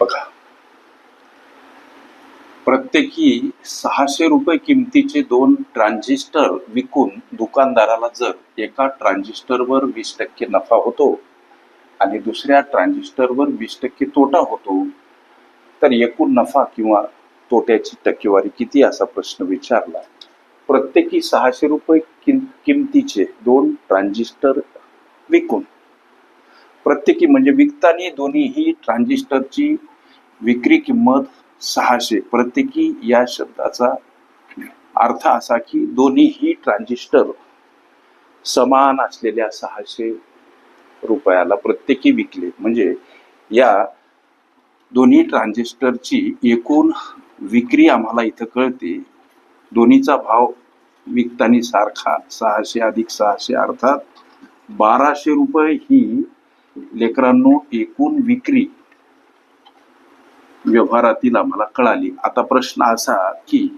बघा. प्रत्येकी सहाशे रुपये किमतीचे दोन ट्रान्झिस्टर विकून दुकानदाराला जर एका ट्रान्झिस्टरवर वीस टक्के नफा होतो आणि दुसऱ्या ट्रान्झिस्टरवर वीस टक्के तोटा होतो तर एकूण नफा किंवा तोट्याची टक्केवारी किती असा प्रश्न विचारला. प्रत्येकी सहाशे रुपये किमतीचे दोन ट्रान्झिस्टर विकून प्रत्येकी म्हणजे विकताना दोन्हीही ट्रान्झिस्टरची विक्री किंमत सहाशे. प्रत्येकी या शब्दाचा अर्थ असा की दोन्हीही ट्रान्झिस्टर समान असलेल्या सहाशे रुपयाला प्रत्येकी विकले. म्हणजे या दोन्ही ट्रान्झिस्टरची एकूण विक्री आम्हाला इथं कळते. दोन्हीचा भाव विकताना सारखा सहाशे अधिक सहाशे अर्थात बाराशे रुपये ही लेकरांनो एकूण विक्री व्यवहारातील आम्हाला कळाली. आता प्रश्न असा की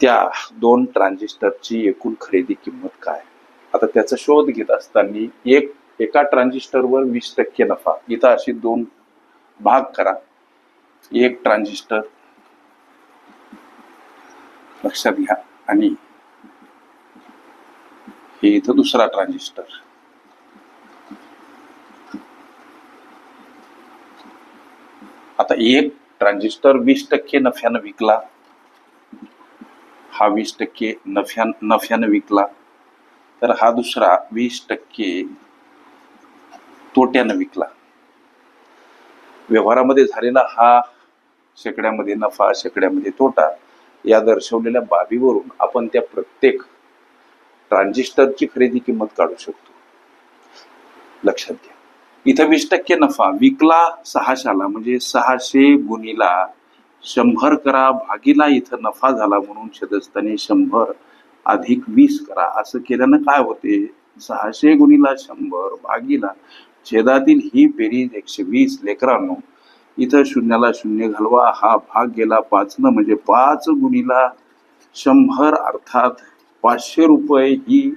त्या दोन ट्रान्झिस्टरची एकूण खरेदी किंमत काय? आता त्याचा शोध घेत असताना एक एका ट्रान्झिस्टरवर वीस टक्के नफा. इथं अशी दोन भाग करा. एक ट्रान्झिस्टर लक्षात घ्या. आणि हे इथं दुसरा ट्रान्झिस्टर. आता एक ट्रान्झिस्टर वीस टक्के नफ्यानं विकला. हा वीस टक्के नफ्या नफ्यानं विकला. तर हा दुसरा वीस टक्के तोट्यानं विकला. व्यवहारामध्ये झालेला हा शेकड्यामध्ये नफा शेकड्यामध्ये तोटा या दर्शवलेल्या बाबीवरून आपण त्या प्रत्येक ट्रान्झिस्टरची खरेदी किंमत काढू शकतो. लक्षात घ्या. इथं वीस टक्के नफा विकला सहाशाला म्हणजे सहाशे गुणीला शंभर करा भागीला इथं नफा झाला म्हणून छेदस्थानी शंभर अधिक वीस करा. असं केल्यानं काय होते? सहाशे गुणीला शंभर भागीला छेदातील ही बेरीज एकशे वीस. लेकरांनो इथं शून्याला शून्य घालवा. हा भाग गेला पाचनं म्हणजे पाच गुणीला शंभर अर्थात पाचशे रुपये. ही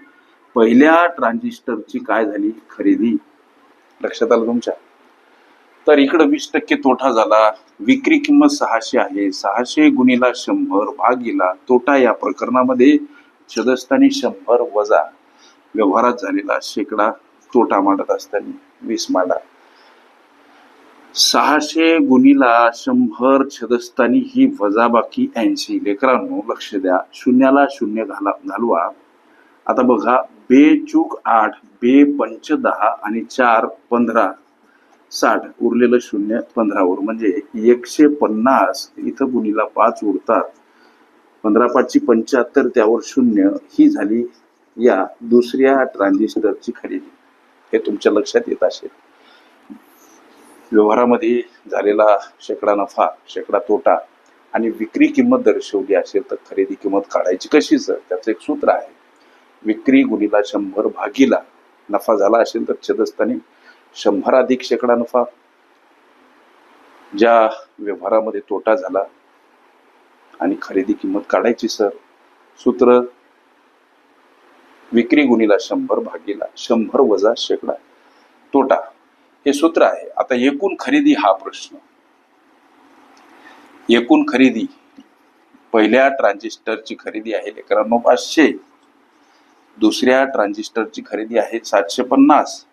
पहिल्या ट्रान्झिस्टरची काय झाली? खरेदी. लक्षात आलं तुमच्या? तर इकडं वीस टक्के तोटा झाला. विक्री किंमत सहाशे आहे. सहाशे गुणीला शंभर भागीला तोटा या प्रकरणामध्ये छदस्थानी शंभर वजा व्यवहारात झालेला शेकडा तोटा मांडत असताना वीस मांडा. सहाशे गुणीला शंभर छदस्थानी ही वजाबाकी ऐंशी. लेकरांनो लक्ष द्या. शून्याला शून्य घाला घालवा. आता बघा बे चूक आठ बे पंच दहा आणि चार पंधरा. साठ उरलेलं शून्य पंधरावर म्हणजे एकशे पन्नास इथं गुणीला पाच उरतात. पंधरा पाचची पंच्याहत्तर त्यावर शून्य. ही झाली या दुसऱ्या ट्रान्झिस्टरची खरेदी. हे तुमच्या लक्षात येत असेल. व्यवहारामध्ये झालेला शेकडा नफा शेकडा तोटा आणि विक्री किंमत दर्शवली असेल तर खरेदी किंमत काढायची कशी सर? त्याचं एक सूत्र आहे. विक्री गुणीला शंभर भागीला नफा झाला असेल तर छेदस्थानी शंभर अधिक शेकडा नफा. ज्या व्यवहारामध्ये तोटा झाला आणि खरेदी किंमत काढायची सर सूत्र विक्री गुणीला शंभर भागीला शंभर वजा शेकडा. तोटा हे सूत्र आहे. आता एकूण खरेदी हा प्रश्न. एकूण खरेदी पहिल्या ट्रान्झिस्टरची खरेदी आहे लेकरांनो पाचशे. दुसऱ्या ट्रान्झिस्टरची खरेदी आहे सातशे पन्नास.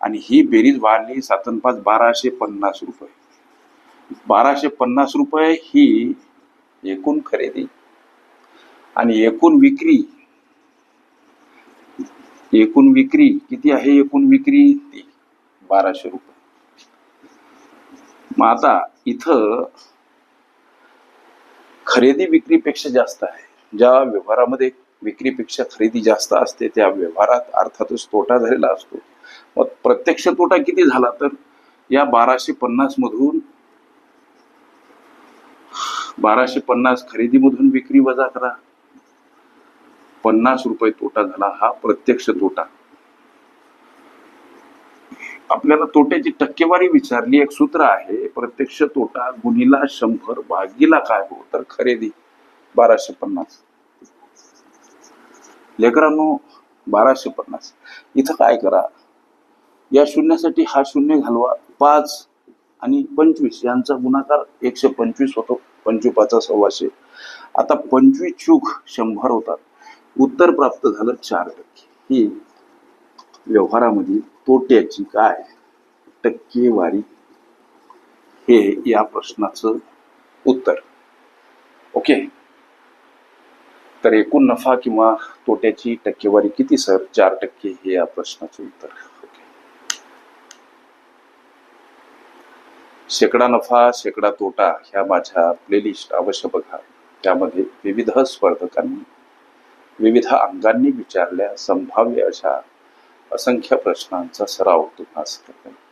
आणि ही बेरीज वाढली सातन पाच बाराशे पन्नास रुपये. बाराशे पन्नास रुपये ही एकूण खरेदी. आणि एकूण विक्री एकूण विक्री किती आहे एकूण विक्री? ती बाराशे रुपये. मग आता इथं खरेदी विक्रीपेक्षा जास्त आहे. ज्या व्यवहारामध्ये विक्रीपेक्षा खरेदी जास्त असते त्या व्यवहारात अर्थातच तोटा झालेला असतो. मग प्रत्यक्ष तोटा किती झाला तर या बाराशे पन्नास मधून बाराशे पन्नास खरेदीमधून विक्री वजा करा. पन्नास रुपये तोटा झाला हा प्रत्यक्ष तोटा. आपल्याला तोट्याची टक्केवारी विचारली एक सूत्र आहे प्रत्यक्ष तोटा गुणीला शंभर भागीला काय हो? तर खरेदी बाराशे पन्नास. लेकरांनो बाराशे पन्नास. इथं काय करा या शून्यासाठी हा शून्य घालवा पाच आणि पंचवीस यांचा गुणाकार एकशे पंचवीस होतो पंचवीपाचा सव्वाशे. आता पंचवीस चूक शंभर होतात. उत्तर प्राप्त झालं चार टक्के. ही व्यवहारामधील तोट्याची काय? टक्केवारी. हे या प्रश्नाचं उत्तर. ओके? तर एकूण नफा किंवा तोट्याची टक्केवारी किती सर? चार टक्के हे या प्रश्नाचं उत्तर. शेकडा नफा शेकडा तोटा ह्या माझ्या प्लेलिस्ट अवश्य बघा. त्यामध्ये विविध स्पर्धकांनी विविध अंगांनी विचारल्या संभाव्य अशा असंख्य प्रश्नांचा सराव तुम्हाला करता. येईल